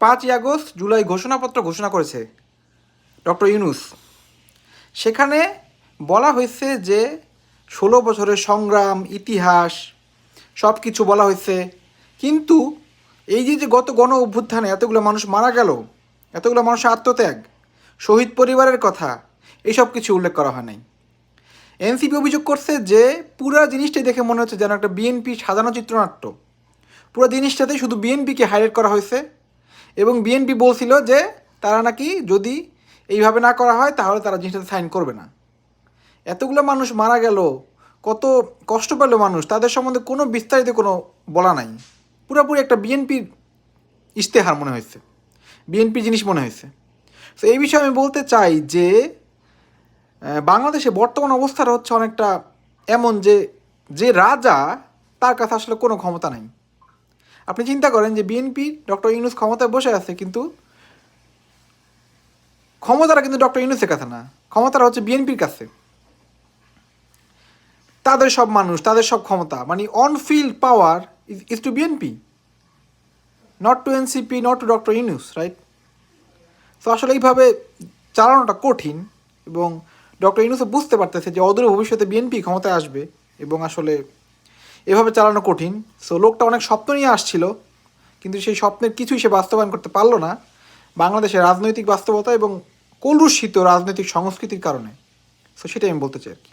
পাঁচই আগস্ট জুলাই ঘোষণাপত্র ঘোষণা করেছে ডক্টর ইউনুস। সেখানে বলা হয়েছে যে ষোলো বছরের সংগ্রাম, ইতিহাস সব কিছু বলা হয়েছে। কিন্তু এই যে যে গত গণ অভ্যুত্থানে এতগুলো মানুষ মারা গেল, এতগুলো মানুষের আত্মত্যাগ, শহীদ পরিবারের কথা এইসব কিছু উল্লেখ করা হয় নাই। এনসিপি অভিযোগ করছে যে পুরা জিনিসটাই দেখে মনে হচ্ছে যেন একটা বিএনপি সাজানো চিত্রনাট্য। পুরো জিনিসটাতে শুধু বিএনপিকে হাইলাইট করা হয়েছে। এবং বিএনপি বলছিল যে তারা নাকি যদি এইভাবে না করা হয়, তাহলে তারা জিনিসটাতে সাইন করবে না। এতগুলো মানুষ মারা গেল, কত কষ্ট পেল মানুষ, তাদের সম্বন্ধে কোনো বিস্তারিত কোনো বলা নাই। পুরোপুরি একটা বিএনপির ইশতেহার মনে হয়েছে। বিএনপি জিনিস মনে হয়েছে। তো এই বিষয়ে আমি বলতে চাই যে বাংলাদেশে বর্তমান অবস্থাটা হচ্ছে অনেকটা এমন যে যে রাজা তার কাছে আসলে কোনো ক্ষমতা নাই। আপনি চিন্তা করেন যে বিএনপি ডক্টর ইউনুস ক্ষমতায় বসে আছে, কিন্তু ক্ষমতাটা কিন্তু ডক্টর ইউনুসের কাছে না। ক্ষমতাটা হচ্ছে বিএনপির কাছে। তাদের সব মানুষ, তাদের সব ক্ষমতা মানে on field power is to BNP not to NCP not to doctor Yunus right তো আসলে এইভাবে চালানোটা কঠিন এবং ডক্টর ইউনুসও বুঝতে পারতেছে যে অদূর ভবিষ্যতে বিএনপি ক্ষমতায় আসবে এবং আসলে এভাবে চালানো কঠিন। সো লোকটা অনেক স্বপ্ন নিয়ে আসছিল, কিন্তু সেই স্বপ্নের কিছুই সে বাস্তবায়ন করতে পারল না বাংলাদেশের রাজনৈতিক বাস্তবতা এবং কলুষিত রাজনৈতিক সংস্কৃতির কারণে। সো সেটাই আমি বলতে চাই আর কি।